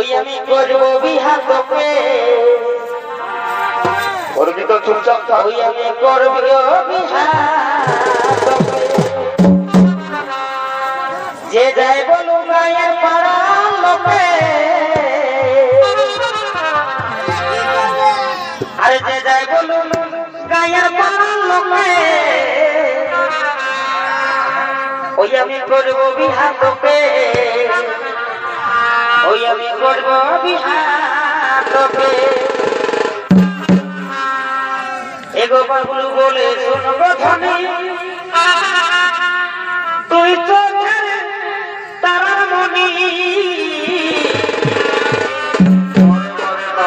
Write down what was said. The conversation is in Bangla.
ওই আমি করব বিহা তোকে করবি তো চুপচাপ ওই আমি করব বিহা যে যায় বলু গায়ের পাড়া লোকে। আরে যে যায় বলু গায়ের পাড়া লোকে। ওই আমি করব বিহা তোকে করব এগো বাবলু বলে শুনব ধনী